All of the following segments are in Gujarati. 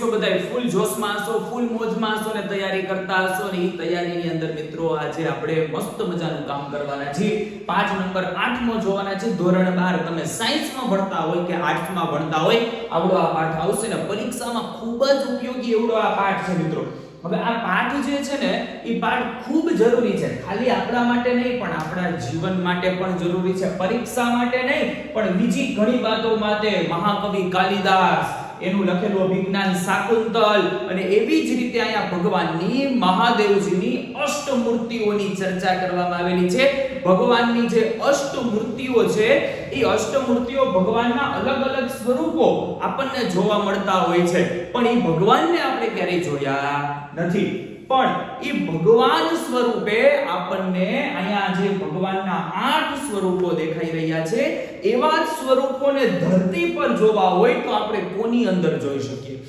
છો બધા ફૂલ જોશમાં હશો, ફૂલ મોજમાં હશો ને તૈયારી કરતા હશો ને એ તૈયારીની અંદર મિત્રો આજે આપણે મસ્ત મજાનું કામ કરવાના છીએ. પાંચ નંબર આઠમો જોવાના છે. ધોરણ બાર તમે સાયન્સમાં ભણતા હોય કે આર્ટ્સમાં ભણતા હોય, આવડો આ પાઠ આવશે ને પરીક્ષામાં ખૂબ જ ઉપયોગી એવડો આ પાઠ છે મિત્રો. હવે આ પાઠ જે છે ને એ પાઠ ખૂબ જરૂરી છે. ખાલી આપણા માટે નહીં, પણ આપણા જીવન માટે પણ જરૂરી છે. પરીક્ષા માટે નહીં, પણ બીજી ઘણી વાતો માટે મહાકવિ કાલિદાસ એનું લખેલું અભિજ્ઞાન શાકુંતલ. અને એવી જ રીતે અહીંયા ભગવાનની, મહાદેવજીની અષ્ટમૂર્તિઓની ચર્ચા કરવામાં આવેલી છે. ભગવાનની જે અષ્ટમૂર્તિઓ છે, એ અષ્ટમૂર્તિઓ ભગવાનના અલગ અલગ સ્વરૂપો આપણને જોવા મળતા હોય છે. પણ એ ભગવાનને આપણે ક્યારેય જોયા નથી. પણ એ ભગવાન સ્વરૂપે આપણને અહીંયા જે ભગવાનના આઠ સ્વરૂપો દેખાઈ રહ્યા છે, એવા જ સ્વરૂપોને ધરતી પર જોવા હોય તો આપણે કોની અંદર જોઈ શકીએ?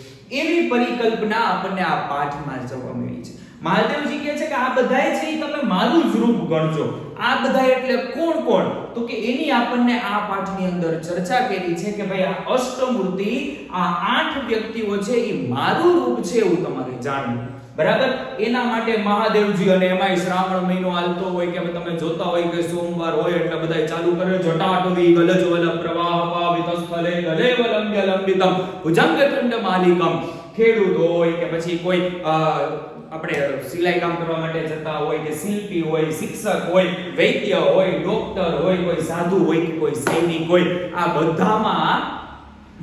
એવી પરિકલ્પના આપણને આ પાઠમાં જોવા મળી છે. મહાદેવજી કહે છે કે આ બધાય છે એ તમે મારું જ રૂપ ગણજો. આ બધા એટલે કોણ કોણ? તો કે એની આપણને આ પાઠની અંદર ચર્ચા કરી છે કે ભાઈ આ અષ્ટમૂર્તિ, આ આઠ વ્યક્તિઓ છે એ મારું રૂપ છે એવું તમારે જાણવું. બરાબર? એના માટે મહાદેવજી અને એમાંય શ્રાવણ મહિનો હાલતો હોય કે તમે જોતા હોય કે સોમવાર હોય એટલે બધાય ચાલુ કરે જટાટવી ગલજ વલ પ્રવાહ પાવિતસ્ફલે ગલે વલંબ્ય લંબિતમ ભુજંગતંડ માલિકમ. ખેડૂત હોય કે પછી કોઈ આપણે સિલાઈ કામ કરવા માટે જતા હોય કે શિલ્પી હોય, શિક્ષક હોય, વૈદ્ય હોય, ડોક્ટર હોય, કોઈ સાધુ હોય કે કોઈ સૈનિક હોય, આ બધામાં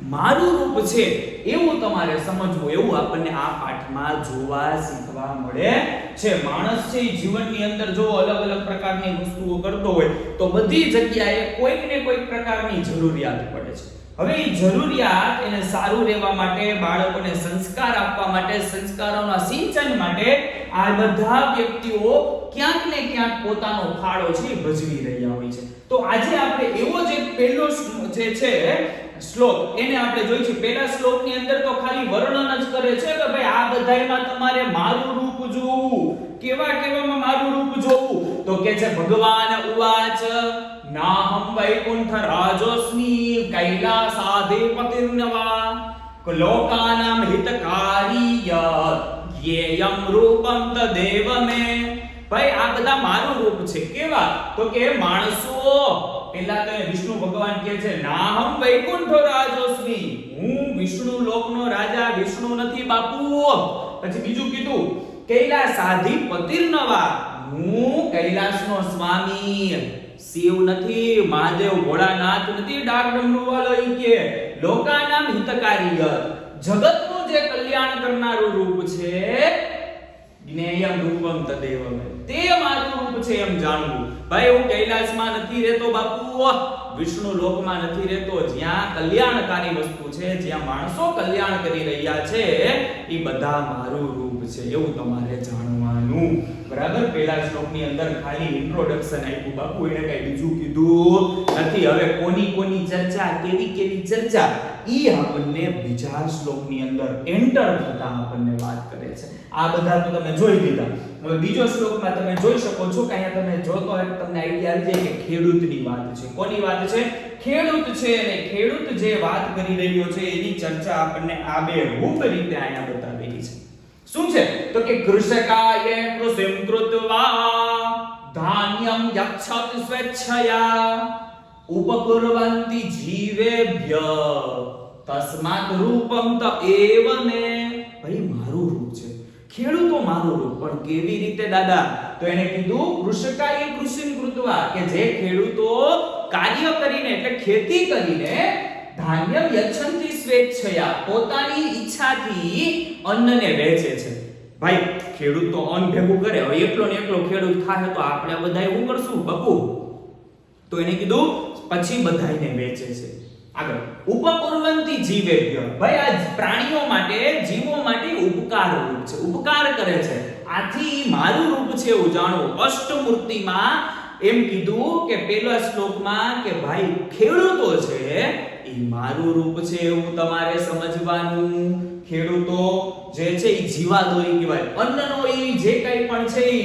મારું રૂપ છે એવું તમારે સમજવું, એવું આપણને આ પાઠમાં જોવા શીખવા મળે છે. માણસ છે જીવનની અંદર જો અલગ અલગ પ્રકારની વસ્તુઓ કરતો હોય, તો બધી જગ્યાએ કોઈક ને કોઈક પ્રકારની જરૂરિયાત પડે છે. હવે એ જરૂરિયાત એને સારું રહેવા માટે, બાળકોને સંસ્કાર આપવા માટે, સંસ્કારોના સિંચન માટે આ બધા વ્યક્તિઓ ક્યાંક ને ક્યાંક પોતાનો ફાળો છે ભજવી રહ્યા હોય છે. તો આજે આપણે એવો જે પહેલો જે છે શ્લોક. એને આપણે જોઈ છે પહેલા શ્લોકની અંદર તો ખાલી વર્ણન જ કરે છે કે ભાઈ આ બધાયમાં તમારે મારું રૂપ જોવું. કેવા કેવામાં મારું રૂપ જોવું? તો કે છે, ભગવાન ઉવાચ નાહમ વૈકુંઠ રાજોસ્મિ કૈલાસાધિપતિર્નવા લોકાનામ હિતકારીય યેયમ રૂપમ તદેવ મે ભાઈ, આ બધા મારું રૂપ છે. કેવા? તો કે માણસો પેલા તો વિષ્ણુ ભગવાન કહે છે, નાહમ વૈકુંઠો રાજોસ્મિ. હું વિષ્ણુ લોકનો રાજા, વિષ્ણુ નથી બાપુ. પછી બીજું કીધું કૈલાસાધિપતિર્નવા હું કૈલાસનો સ્વામી. શિવ નથી, મહાદેવ ભોળાનાથ નથી, ડાક ડમરુવાલો ઈ કે, લોકાનામ હિતકારીય. જગતનું જે કલ્યાણ કરનારું રૂપ છે, જ્ઞેયમ રૂપમ તદેવ મે. તે મારું રૂપ છે એમ જાણવું. ભાઈ, હું કૈલાસમાં નથી રહેતો બાપુ. વિષ્ણુ લોકમાં નથી રહેતો. જ્યાં કલ્યાણકારી વસ્તુ છે, જ્યાં માણસો કલ્યાણ કરી રહ્યા છે, એ બધા મારું રૂપ છે. એવું તમારે જાણવાનું. બરાબર? પહેલા શ્લોકની અંદર ખાલી ઇન્ટ્રોડક્શન આપ્યું. બાપુ, એને કઈ બીજું કીધું નથી. હવે કોની કોની ચર્ચા, કેવી કેવી ચર્ચા? ઈ આપણને બીજા શ્લોકની અંદર એન્ટર થતા આપણને કરે છે. આ બધા તો તમે જોઈ લીધા. હવે બીજો શ્લોકમાં તમે જોઈ શકો છો કે અહીંયા તમે જોતો હોય તમને આઈડિયા આવી જાય કે ખેડૂતની વાત છે. કોની વાત છે? ખેડૂત છે અને ખેડૂત જે વાત કરી રહ્યો છે એની ચર્ચા આપણને આ બે રૂપ રીતે અહીંયા બતાવેલી છે. શું છે? તો કે કૃષકાય કૃષિમ કૃત્વા ધાન્યમ યક્ષત સ્વેચ્છયા ઉપકુર્વંતિ જીવેભ્ય તસ્માત રૂપમ ત એવ મે ભાઈ, મારું ખેડૂતો મારું રૂપ પણ કેવી રીતે, દાદા? તો એને કીધું કૃષકાય કૃષિમ કૃત્વા કે જે ખેડૂતો કાર્ય કરીને, એટલે ખેતી કરીને ધાન્ય યચ્છંતિ સ્વેચ્છયા પોતાની ઈચ્છાથી અન્નને વેચે છે. ભાઈ, ખેડૂત તો અન્ન ભેગું કરે, હવે એકલો ને એકલો ખેડૂત થાય તો આપણે બધા શું કરશું? બકુ. તો એને કીધું, પછી બધાને વેચે છે. આગળ. ઉપકુર્વંતી જીવેભ્ય ભાઈ, આ પ્રાણીઓ માટે, જીવો માટે ઉપકાર રૂપ છે. ઉપકાર કરે છે. આથી મારું રૂપ છે એવું જાણવું અષ્ટમૂર્તિમાં એમ કીધું કે પેલા શ્લોકમાં કે ભાઈ, ખેડૂતો છે એ મારું રૂપ છે એવું તમારે સમજવાનું. ખેડૂતો જે છે એ જીવાદોરી કહેવાય. અન્નનો એ જે કંઈ પણ છે એ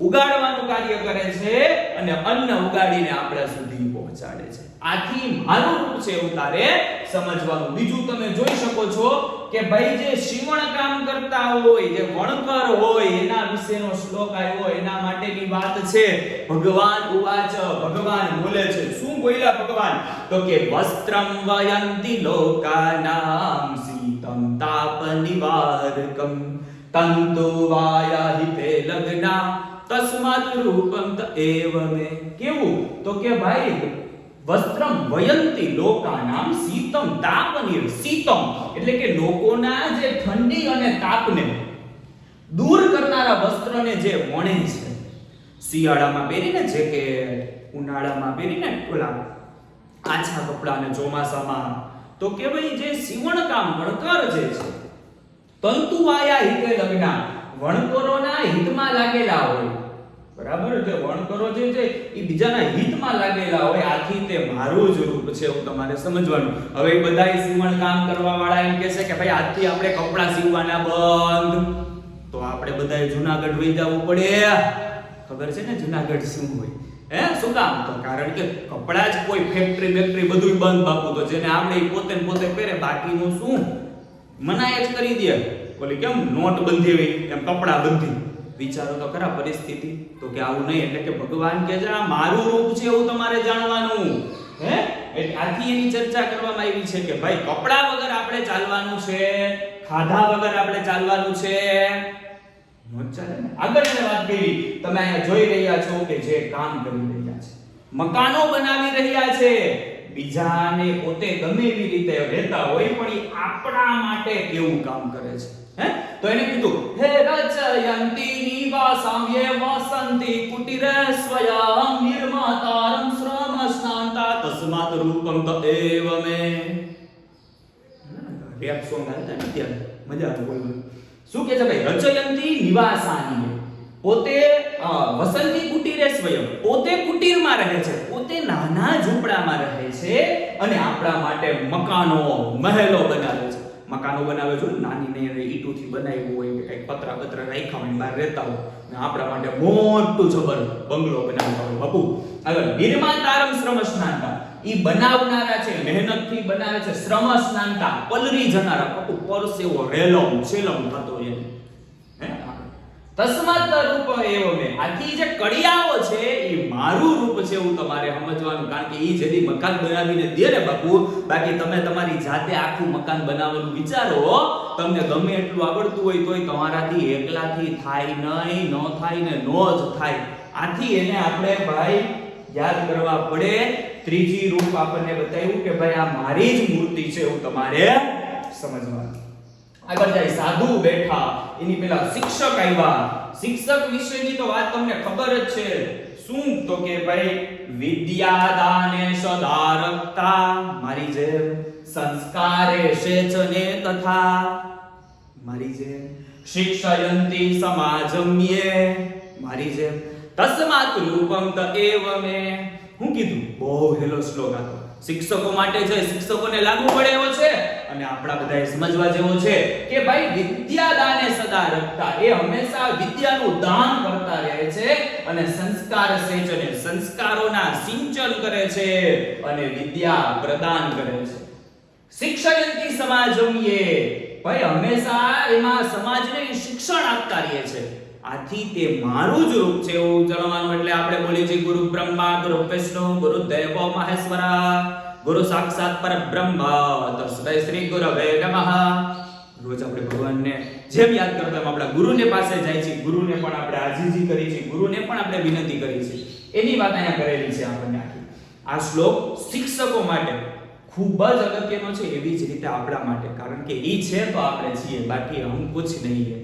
ઉગાડવાનું કાર્ય કરે છે અને અન્ન ઉગાડીને આપણા સુધી પહોંચાડે છે. આથી મારું રૂપ છે એવું તારે સમજવાનું. બીજું તમે જોઈ શકો છો કે ભાઈ જે શિવણ કામ કરતા હોય, જે વણકર હોય, એના વિશેનો શ્લોક આવ્યો, એના માટેની વાત છે. ભગવાન ઉવાચ, ભગવાન બોલે છે. શું બોલ્યા ભગવાન? તો કે વસ્ત્રમ વયંતિ લોકાનામ શીતમ તાપ નિવારકમ. તંતુ વાયાહિતે લગ્ના. તસ્માત રૂપમ એવ મે કેવું? તો કે ભાઈ વસ્ત્રમ વયંતિ લોકાનામ શીતમ તાપનિર શીતમ. એટલે કે લોકોના જે ઠંડી અને તાપને દૂર કરનારા વસ્ત્રને જે વણે છે. શિયાળામાં પહેરીને જેકેટ, ઉનાળામાં પહેરીને ઓલા આછા કપડા અને ચોમાસામાં તો કે ભાઈ જે સીવણ કામ વણકર જે છે. તંતુવાયા હિતે લગ્ન, વણકરોના હિતમાં લાગેલા હોય. બરાબર? જે વણકરો જે છે, એ બીજાના હિતમાં લાગેલા હોય, આથી તે મારું જ રૂપ છે એવું તમારે સમજવાનું. હવે એ બધા સીવણ કામ કરવા વાળા એમ કહે છે કે ભાઈ, આજથી આપણે કપડાં સીવવાના બંધ. તો આપણે બધાએ જુનાગઢ વહી જવું પડે. ખબર છે ને જુનાગઢ શું હોય? હે? શું કામ? તો કારણ કે કપડા જ કોઈ ફેક્ટરી ફેક્ટરી બધું બંધ બાપુ, તો જેને આપણે પોતે પોતે પહેરે, બાકીનું શું? મનાય જ કરી દે. ઓલી કેમ નોટ બંધી હોય? એમ કપડા બંધી. વિચારો તો ખરા, પરિસ્થિતિ. તો કે આવું નહીં, એટલે કે ભગવાન કહે છે, આ મારું રૂપ છે એવું તમારે જાણવાનું. હે? એટલે આથી એની ચર્ચા કરવામાં આવી છે કે ભાઈ, કપડા વગર આપણે ચાલવાનું છે, ખાધા વગર આપણે ચાલવાનું છે. નો જ ચાલે ને? આગળ એને વાત કરી. તમે જોઈ રહ્યા છો કે જે કામ કરી રહ્યા છે. મકાનો બનાવી રહ્યા છે. બીજાને પોતે ગમે એવી રીતે રહેતા હોય પણ એ આપણા માટે કેવું કામ કરે છે, હે? તો એને કીધું, હે રચયંતિ નિવાસમ યે વસંતિ કુટીરે સ્વયં નિર્માતારમ શ્રમ શાંતા તસ્માત રૂપમ તદેવ મે રેપ સોંગ હાલતા નથી મજા આવે બોલવાની શું કે છે ભાઈ? રચયંતી નિવાસાની પોતે વસંતી કુટીરે સ્વયં, પોતે કુટીરમાં રહે છે પોતે નાના ઝૂંપડામાં રહે છે અને આપણા માટે મકાનો, મહેલો બનાવે છે. મકાનો બનાવે છે નાની ને ઈટુથી બનાવ્યું હોય કંઈક પતરા પતરા રાખ્યા હોય બહાર રહેતા હોય. અને આપણા માટે મોટું જબર, બંગલો બનાવતા હોય બાપુ આગળ નિર્માતારમ શ્રમ સ્નાનતા. ઈ બનાવનારા છે, મહેનતથી બનાવે છે, શ્રમ સ્નાનતા. પલરી જનારા બાપુ પરસેવો, રેલમ, છેલમ થતો એને. તસ્માત રૂપ એવો મે. આથી જે કડિયાઓ છે, એ મારું રૂપ છે એવું તમારે સમજવાનું, કારણ કે એ જેથી મકાન બનાવીને દે ને બાપુ, બાકી તમે તમારી જાતે આખું મકાન બનાવવાનું વિચારો તમને ગમે એટલું આવડતું હોય તોય તમારાથી એકલાથી થાય નહીં, ન થાય ને નો જ થાય. આથી એને આપણે ભાઈ યાદ કરવા પડે. ત્રીજી રૂપ આપણને બતાવ્યું કે ભાઈ આ મારી જ મૂર્તિ છે એવું તમારે સમજવાનું. આગળ જાય સાધુ બેઠા. એની પેલા શિક્ષક આવ્યા. શિક્ષક વિશેની તો વાત તમને ખબર જ છે. શું? તો કે ભાઈ, વિદ્યાદાને સદારકતા, મારી જેમ સંસ્કારે શેચને તથા, મારી જેમ શિક્ષયંતી સમાજમ્યે, મારી જેમ તસ્માત રૂપમ ત એવમે. હું કીધું, બહુ હેલો શ્લોક હતો શિક્ષકો માટે છે, શિક્ષકોને લાગુ પડે એવો છે? અને આપણા બધાએ સમજવા જેવો છે કે ભાઈ, વિદ્યાદાને સદા રખતા. એ હંમેશા વિદ્યાનું દાન કરતા રહે છે અને સંસ્કાર સિંચને સંસ્કારોના સિંચન કરે છે અને વિદ્યા પ્રદાન કરે છે. શિક્ષયંતી સમાજમ્યે ભાઈ, હંમેશા એમાં સમાજને શિક્ષણ આપતા રહે છે. આથી તે મારું જ રૂપ છે એવું જણાવવાનું એટલે આપણે બોલીએ છીએ ગુરુ બ્રહ્મા, ગુરુ વિષ્ણુ, ગુરુ દેવો, મહેશ્વરા, ગુરુ સાક્ષાત પર બ્રહ્મ તસ્મૈ શ્રી ગુરવે નમઃ. રોજ આપણે ભગવાનને જેમ યાદ કરતા એમ આપણા ગુરુને પાસે જાય છે. ગુરુને પણ આપણે આજીજી કરી છે ગુરુને પણ આપણે વિનંતી કરી છે એની વાત અહીંયા કરેલી છે આપણને આખી. આ શ્લોક શિક્ષકો માટે ખૂબ જ અગત્યનો છે એવી જ રીતે આપણા માટે. કારણ કે એ છે તો આપણે છીએ, બાકી હમ કુછ નહીં है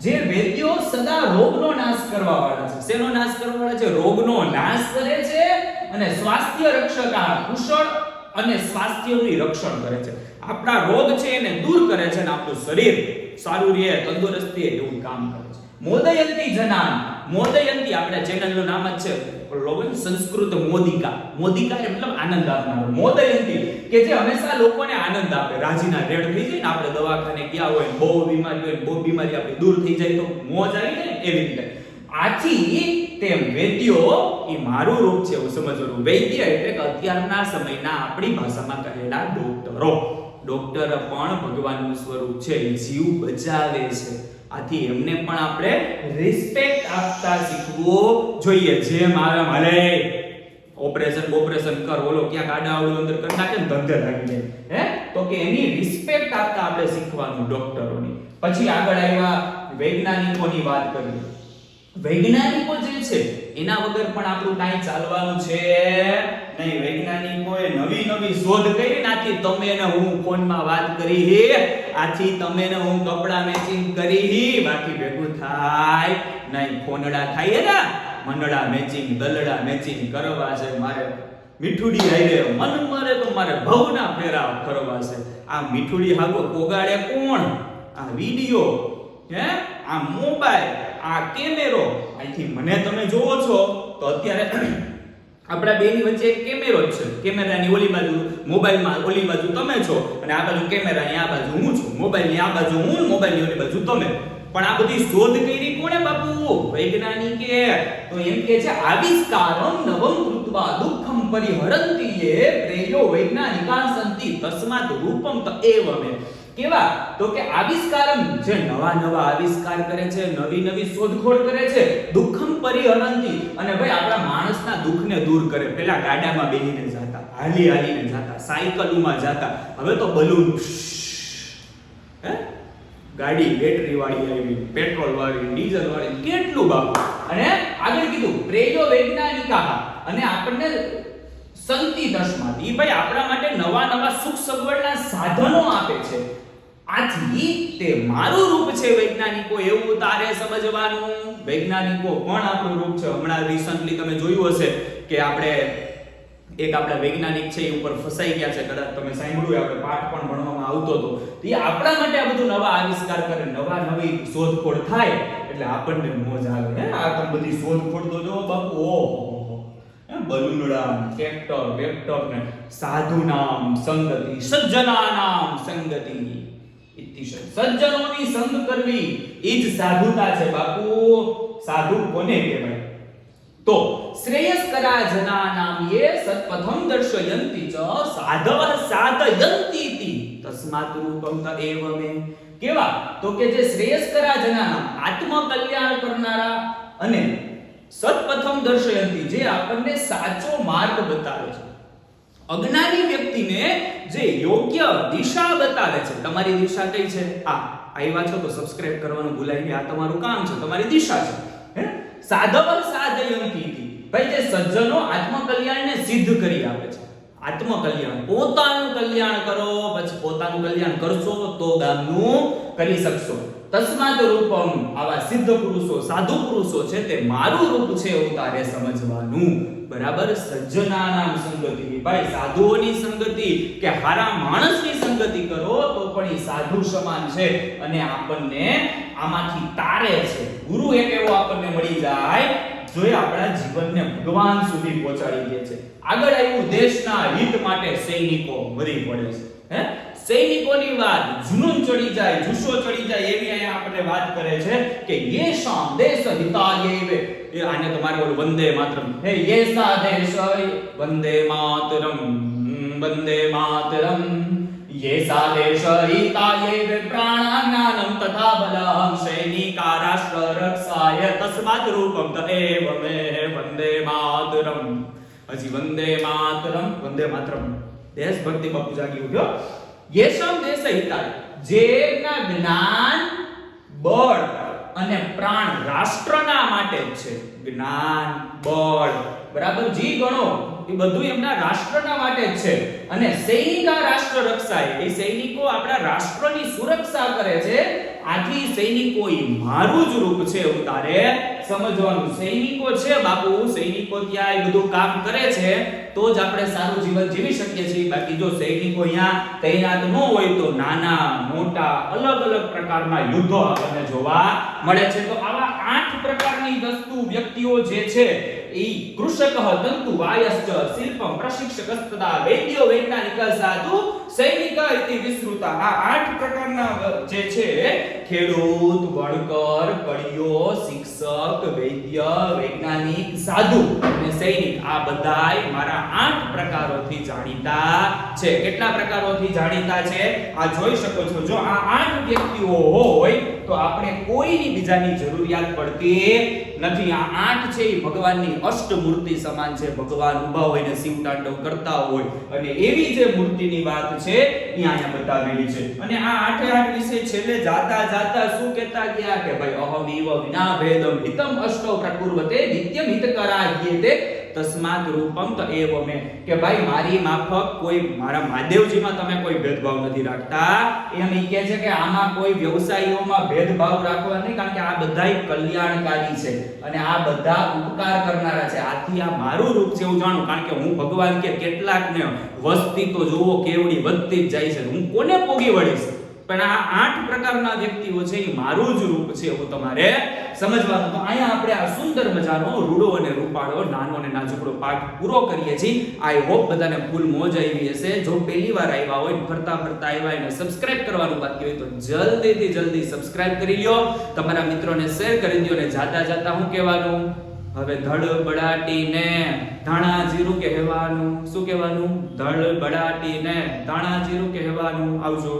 જે વૈદ્યો સદા રોગનો નાશ કરવા વાળા છે. શેનો નાશ કરવા વાળા છે? રોગનો નાશ કરે છે અને સ્વાસ્થ્ય રક્ષકા કુશળ અને સ્વાસ્થ્યનું રક્ષણ કરે છે. આપણા રોગ છે એને દૂર કરે છે અને આપણું શરીર સારું રહે, તંદુરસ્તી એવું કામ કરે છે. મોદયંતી જનાન મોદયંતી આપણા ચેનલનું નામ જ છે લોગન સંસ્કૃત મોદિકા. મોદિકા મતલબ આનંદ આપનાર. મોદયંતી, કે જે હંમેશા લોકોને આનંદ આપે. રાજીના રેડ થઈ જાય ને આપણે દવાખાને ગયા હોય, બહુ બીમારી હોય, બહુ બીમારી આપણી દૂર થઈ જાય તો મોજ આવી જાય એવી રીતે. આથી તે વૈદ્યો એ મારું રૂપ છે એવું સમજવાનું વૈદ્ય એટલે કે અત્યારના સમયના આપણી ભાષામાં કહેલા ડોક્ટરો. ડોક્ટર પણ ભગવાનનું સ્વરૂપ છે, જીવ બચાવે છે. આથી એમને પણ આપણે રિસ્પેક્ટ આપતા શીખવું જોઈએ. જેમ આવે માલે ઓપરેશન ઓપરેશન કર, ઓલો ક્યાંક આડા આવડું અંદર કરી નાખે ને ધંધે લાગી હે? તો કે એની રિસ્પેક્ટ આપતા આપણે શીખવાનું ડોક્ટરોની. પછી આગળ આવ્યા વૈજ્ઞાનિકોની વાત કરીએ. વૈજ્ઞાનિકો જે છે, એના વગર પણ આપણું કાંઈ ચાલવાનું છે નહીં. વૈજ્ઞાનિકોએ નવી નવી શોધ કરી નાખી. તમે ને હું ફોનમાં વાત કરી હે. આથી તમે ને હું કપડા મેચિંગ કરી બાકી ભેગું થાય. નહીં ફોનડા થાય ને મંડળા મેચિંગ દલડા મેચિંગ કરવા છે. મારે મીઠુડી હાઈરે મન મરે તો મારે ભવના ફેરા કરવા છે. આ મીઠુડી હાગો પોગાડે કોણ? આ વિડિયો, હે? આ મોબાઈલ, આ કેમેરો. અહીંથી મને તમે જોવો છો, તો અત્યારે આપણા બેની વચ્ચે એક કેમેરો છે. કેમેરાની ઓલી બાજુ, મોબાઈલમાં ઓલી બાજુ તમે છો અને આ બાજુ કેમેરાની, આ બાજુ હું છું. મોબાઈલની આ બાજુ હું, મોબાઈલની ઓલી બાજુ તમે. પણ આ બધી શોધ કરી કોણે બાપુ? વૈજ્ઞાનિકે. તો એમ કે છે, આવિષ્કારમ નવમ કૃત્વા દુઃખમ પરિહરંતિ યે પ્રેયો વૈજ્ઞાનિકા સંતિ તસ્માત રૂપમ તો એવમે. કેવા? તો કે આવિષ્કારમ, જે નવા નવા આવિષ્કાર કરે છે, નવી નવી શોધખોળ કરે છે, દુઃખમ પરિહરંતિ અને ભાઈ, આપણા માણસના દુઃખને દૂર કરે. પેલા ગાડામાં બેહીને જાતા, હાલી હાલીને જાતા, સાયકલોમાં જાતા. હવે તો બલૂન હે? ગાડી બેટરી વાળી આવી પેટ્રોલ વાળી ડીઝલ વાળી, કેટલું બાપુ. અને આગળ કીધું, પ્રેયો વૈજ્ઞાનિકા. અને આપણને સંતિ દશમાં. ઈ ભાઈ આપણા માટે નવા નવા સુખ સગવડના સાધનો આપે છે. આથી તે મારું રૂપ છે વૈજ્ઞાનિકો એવું તારે સમજવાનું. વૈજ્ઞાનિકો પણ આપણું રૂપ છે. હમણાં રિસન્ટલી તમે જોયું હશે કે આપણે એક આપણા વૈજ્ઞાનિક છે એ ઉપર ફસાઈ ગયા છે. કદાચ તમે સાંભળ્યું આપણે પાઠ પણ ભણવામાં આવતો હતો. તો એ આપણા માટે આ બધું નવા આવિષ્કાર કરે નવા નવી શોધખોળ થાય એટલે આપણને મોજ આવે. હે આ તમે બધી શોધખોળ તો જો બાપુ હે, બલૂનડા ટ્રેક્ટર વેક્ટર ને સાધુ નામ, સંગતિ, સજ્જના નામ, સંગતિ. ઇતિશ સજ્જનોની સંગ કરવી, એ જ સાધુતા છે બાપુ. સાધુ કોને કહેવાય? તો શ્રેયસ્કરા જનાનામ યે સત્પથમ દર્શયંતિ ચ સાધવ સાધયંતિ તિ તસ્માત રૂપમ ત એવમે. કેવા? તો કે જે શ્રેયસ્કરા જનાનામ આત્મ કલ્યાણ કરનારા અને સત્પથમ દર્શયંતિ જે આપણને સાચો માર્ગ બતાવે છે. અજ્ઞાની વ્યક્તિને જે યોગ્ય દિશા બતાવે છે. તમારી દિશા કઈ છે? આ આવ્યા છો તો સબસ્ક્રાઇબ કરવાનું ભૂલાઈ ગયા આ તમારું કામ છે, તમારી દિશા છે. હે? સાધવ સાધયંતી. ભાઈ, જે સજ્જનો આત્મકલ્યાણને સિદ્ધ કરી આપે છે. આત્મકલ્યાણ, પોતાનું કલ્યાણ કરો. પછી પોતાનું કલ્યાણ કરશો તો ગામનું કરી શકશો. તસ્માત રૂપમ આવા સિદ્ધ પુરુષો, સાધુ પુરુષો છે તે મારું રૂપ છે એવું તારે સમજવાનું. બરાબર? સજ્જના નામ સંગતિ. ભાઈ, સાધુઓની સંગતિ કે હારા માણસની સંગતિ કરો તો પણ એ સાધુ સમાન છે અને આપણને આમાંથી તારે છે. ગુરુ એક એવો આપણને મળી જાય જો આપણા જીવનને ભગવાન સુધી પહોંચાડી દે છે. આગળ આવ્યું દેશના હિત માટે સૈનિકો મરી પડે છે. હે? સૈનિકોની વાત જુનૂન ચડી જાય જુસ્સો ચડી જાય એવી અહીંયા આપણે વાત કરે છે કે યે દેશ હિતાયેવે એ આને તમારે બોલ વંદે માતરમ. હે યેસા દેશ વંદે માતરમ વંદે માતરમ. યેસા દેશ હિતાયેવે પ્રાણાનામ તથા બલમ સૈનિકા રાષ્ટ્ર રક્ષાય તસ્માત રૂપમ તદેવ મે વંદે માતરમ. હજી વંદે માતરમ વંદે માતરમ. દેશભક્તિ બાપુ જાગી ઉઠ્યો. યેશમ દેશ હિતાય જેના જ્ઞાન બળ અને પ્રાણ રાષ્ટ્રના માટે છે. જ્ઞાન બળ બરાબર? જી ગણો. એ બધું એમના રાષ્ટ્રના માટે જ છે. અને સૈનિકા રાષ્ટ્ર રક્ષાય. એ સૈનિકો આપણા રાષ્ટ્રની સુરક્ષા કરે છે. આથી સૈનિકો એ મારું જ રૂપ છે એવું તારે સમજવાનું. સૈનિકો છે બાપુ, સૈનિકો ત્યાં એ બધું કામ કરે છે, તો જ આપણે સારું જીવન જીવી શકીએ છીએ. બાકી જો સૈનિકો અહીંયા તૈનાત ન હોય તો નાના, મોટા, અલગ અલગ પ્રકારના યુદ્ધો આપણને જોવા મળે છે. તો આવા આઠ પ્રકારની વસ્તુ વ્યક્તિઓ જે છે ઈ કૃષક દંતુ વાયશ્ચ શિલ્પમ પ્રશિક્ષકસ્તદા વૈદ્યો વૈજ્ઞાનિક સાધુ સૈનિક ઇતિ વિસ્તૃતા આ આઠ પ્રકારના જે છે ખેડૂત વણકર કડિયો શિક્ષક વૈદ્ય વૈજ્ઞાનિક સાધુ અને સૈનિક આ બધાય મારા આઠ પ્રકારોથી જાણીતા છે કેટલા પ્રકારોથી જાણીતા છે આ જોઈ શકો છો જો આ આઠ વ્યક્તિઓ હોય તો આપણે કોઈની બીજાની જરૂરિયાત પડતી નથી, આ આઠ છે એ ભગવાનની અષ્ટમૂર્તિ સમાન છે. ભગવાન ઊભા હોય ને શિવ તાંડવ કરતા હોય અને એવી જે મૂર્તિની વાત છે, એ અહીંયા બતાવેલી છે. અને આ આઠે આઠ વિશે છેલ્લે જાતા જાતા શું કહેતા ગયા કે ભાઈ અહમ ઇવ વિના ભેદમ હિતમ અષ્ટો પ્રકુર્વતે નિત્યમ હિતકરાય્યેતે તસ્માત રૂપમ તો એ મે કે ભાઈ મારી માફક કોઈ મારા મહાદેવજીમાં તમે કોઈ ભેદભાવ નથી રાખતા. એમ ઈ કહે છે કે આમાં કોઈ વ્યવસાયીઓમાં ભેદભાવ રાખવા નહીં, કારણ કે આ બધાય કલ્યાણકારી છે અને આ બધા ઉપકાર કરનારા છે. આથી આ મારું રૂપ છે એવું જાણું, કારણ કે હું ભગવાન કે કેટલાકને વસ્તી તો જોવો કેવડી વધતી જ જાય છે. હું કોને પોગી વળીશ? પણ આ આઠ પ્રકારના વ્યક્તિઓ છે, એ મારું જ રૂપ છે. એવું તમારે સમજવાનું તો અહીંયા આપણે આ સુંદર મજાનો રૂડો અને રૂપાળો, નાનો અને નાજુકડો પાઠ પૂરો કરીએ છીએ. આઈ હોપ બધાને ફૂલ મોજ આવી હશે. જો પહેલી વાર આવ્યા હોય ફરતા ફરતા આવ્યા હોય ને સબસ્ક્રાઇબ કરવાનું બાકી હોય તો જલ્દીથી જલ્દી સબસ્ક્રાઇબ કરી લ્યો. તમારા મિત્રોને શેર કરી દો અને જાતા જાતા હું કહેવાનું? હવે ધડ બડાટીને ધાણા જીરું કહેવાનું. શું કહેવાનું? ધડ બડાટીને ધાણા જીરું કહેવાનું. આવજો.